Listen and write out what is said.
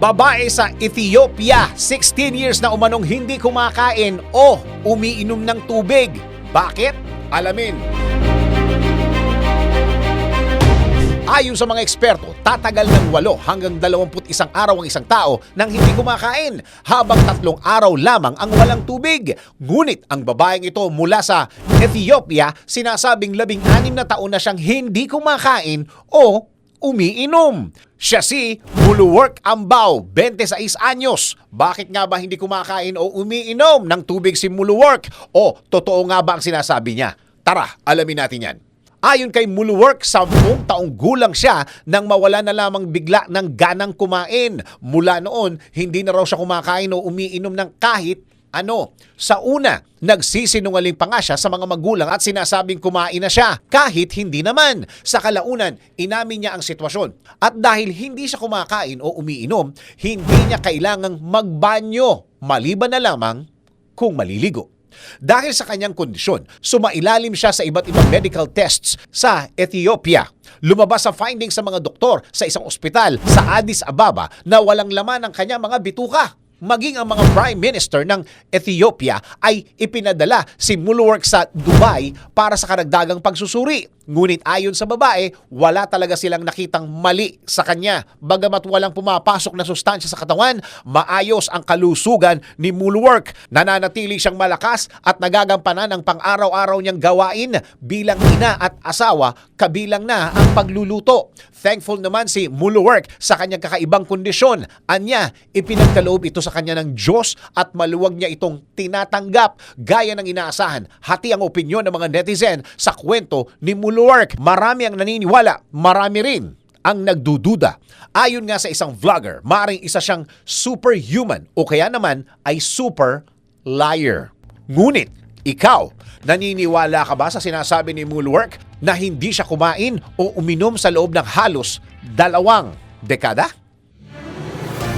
Babae sa Ethiopia, 16 years na umanong hindi kumakain o umiinom ng tubig. Bakit? Alamin. Ayon sa mga eksperto, tatagal ng 8 hanggang 21 araw ang isang tao nang hindi kumakain, habang tatlong araw lamang ang walang tubig. Ngunit ang babaeng ito mula sa Ethiopia, sinasabing 16 na taon na siyang hindi kumakain o umiinom. Siya si Muluwork Ambao, 26 anyos. Bakit nga ba hindi kumakain o umiinom ng tubig si Muluwork? O totoo nga ba ang sinasabi niya? Tara, alamin natin yan. Ayon kay Muluwork, 10 taong gulang siya nang mawala na lamang bigla ng ganang kumain. Mula noon, hindi na raw siya kumakain o umiinom ng kahit ano. Sa una, nagsisinungaling pa nga siya sa mga magulang at sinasabing kumain na siya. Kahit hindi naman. Sa kalaunan, inamin niya ang sitwasyon. At dahil hindi siya kumakain o umiinom, hindi niya kailangang magbanyo. Maliban na lamang kung maliligo. Dahil sa kanyang kondisyon, sumailalim siya sa iba't ibang medical tests sa Ethiopia. Lumabas sa findings sa mga doktor sa isang ospital sa Addis Ababa na walang laman ang kanyang mga bituka. Maging ang mga prime minister ng Ethiopia ay ipinadala si Muluwork sa Dubai para sa karagdagang pagsusuri. Ngunit ayon sa babae, wala talaga silang nakitang mali sa kanya. Bagamat walang pumapasok na sustansya sa katawan, maayos ang kalusugan ni Muluwork. Nananatili siyang malakas at nagagampanan ang pang-araw-araw niyang gawain bilang ina at asawa, kabilang na ang pagluluto. Thankful naman si Muluwork sa kanyang kakaibang kondisyon. Anya, ipinagkaloob ito sa kanya ng Diyos at maluwag niya itong tinatanggap gaya ng inaasahan. Hati ang opinyon ng mga netizen sa kwento ni Muluwork. Marami ang naniniwala, marami rin ang nagdududa. Ayon nga sa isang vlogger, maring isa siyang superhuman o kaya naman ay super liar. Ngunit, ikaw, naniniwala ka ba sa sinasabi ni Mulwork na hindi siya kumain o uminom sa loob ng halos dalawang dekada?